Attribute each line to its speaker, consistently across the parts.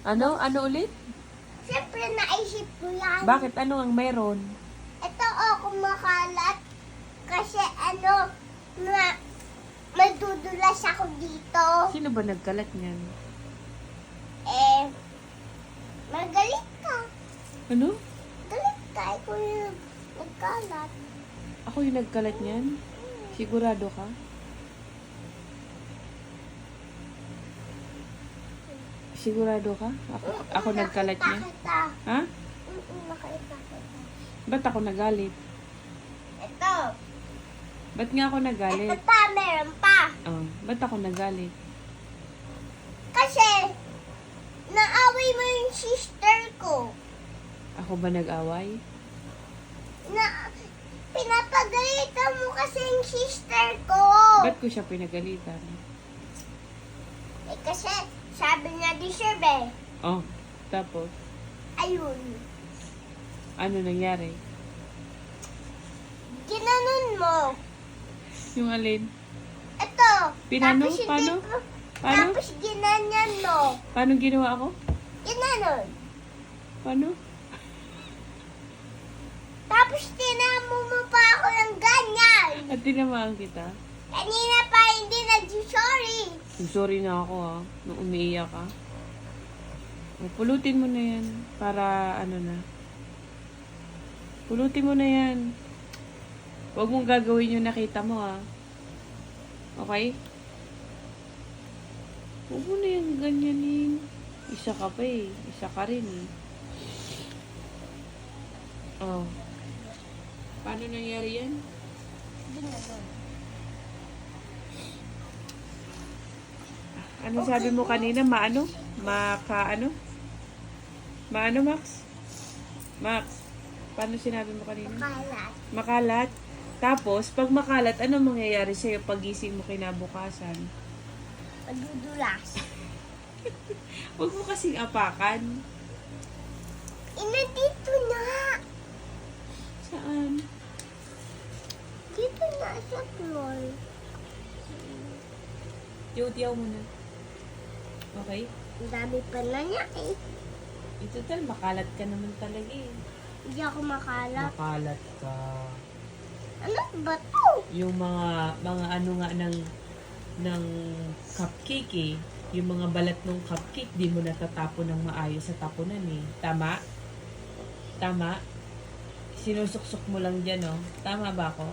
Speaker 1: Ano? Ano ulit?
Speaker 2: Siyempre, naisip ko yan.
Speaker 1: Bakit? Ano ang meron?
Speaker 2: Ito oh, kumakalat. Kasi ano, na, magdudulas ako dito.
Speaker 1: Sino ba nagkalat niyan?
Speaker 2: Eh, magalit ka.
Speaker 1: Ano?
Speaker 2: Galit ka. Ikaw yung nagkalat.
Speaker 1: Ako yung nagkalat niyan? Sigurado ka? Sigurado ka? Ako, ako nagkalat?
Speaker 2: Kita.
Speaker 1: Ha? Ba't ako nagalit?
Speaker 2: Ito.
Speaker 1: Ba't nga ako nagalit?
Speaker 2: Ito pa, meron pa.
Speaker 1: Oh, ba't ako nagalit?
Speaker 2: Kasi, naaway mo yung sister ko.
Speaker 1: Ako ba nag-away?
Speaker 2: Na, pinapagalitan mo kasi yung sister ko.
Speaker 1: Ba't ko siya pinagalitan?
Speaker 2: Eh, kasi, sabi niya deserve eh.
Speaker 1: Oh, tapos,
Speaker 2: Ayun.
Speaker 1: ano nangyari?
Speaker 2: Ginanon mo.
Speaker 1: Yung alin?
Speaker 2: Ito.
Speaker 1: Pinano?
Speaker 2: Tapos
Speaker 1: Paano?
Speaker 2: ko-
Speaker 1: Paano?
Speaker 2: Tapos ginanyan mo.
Speaker 1: Paano ginawa ako?
Speaker 2: Ginanon.
Speaker 1: Paano?
Speaker 2: Tapos tinamo mo pa ako ng ganyan.
Speaker 1: At tinamaan kita?
Speaker 2: Kanina pa hindi nag-sorry.
Speaker 1: Sorry na ako ha, nung umiiyak ka. O, Pulutin mo na yan para ano na. Pulutin mo na yan. Huwag mong gagawin yung nakita mo ha. Okay? Huwag mo na yung ganyanin. Isa ka pa eh. Isa ka rin eh. Oh. Paano nangyari yan?
Speaker 2: Ginanon.
Speaker 1: Ano sabi mo kanina? Maano? Maka ano? Maano, Max? Max, paano sinabi mo kanina?
Speaker 2: Kalat.
Speaker 1: Makalat. Tapos, pag makalat, ano mangyayari sa'yo pagising mo kinabukasan?
Speaker 2: Madudulas.
Speaker 1: Huwag mo kasing apakan.
Speaker 2: Ina, dito na.
Speaker 1: Saan?
Speaker 2: Dito na sa floor.
Speaker 1: Tiyaw-tiyaw mo na. Okay?
Speaker 2: Ang dami pa na niya eh.
Speaker 1: Ito tal, makalat ka naman talaga eh.
Speaker 2: Hindi ako makalat.
Speaker 1: Makalat ka.
Speaker 2: Ano ba to?
Speaker 1: Yung mga, mga ano nga ng, ng cupcake eh. Yung mga balat ng cupcake, di mo natatapon ng maayos sa tapunan eh. Tama? Tama? Sinusuksok mo lang dyan, oh. Tama ba ako?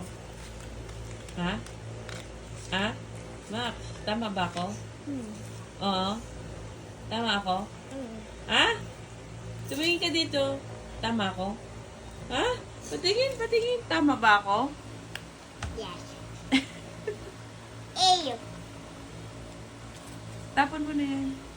Speaker 1: Ha? Ha? Max, tama ba ako?
Speaker 2: Hmm.
Speaker 1: Oo. Tama ako?
Speaker 2: Hmm.
Speaker 1: Ha? Tumingin ka dito. Tama ako? Ha? Patingin, patingin. Tama ba ako?
Speaker 2: Yes. eh,
Speaker 1: Tapon mo na yan.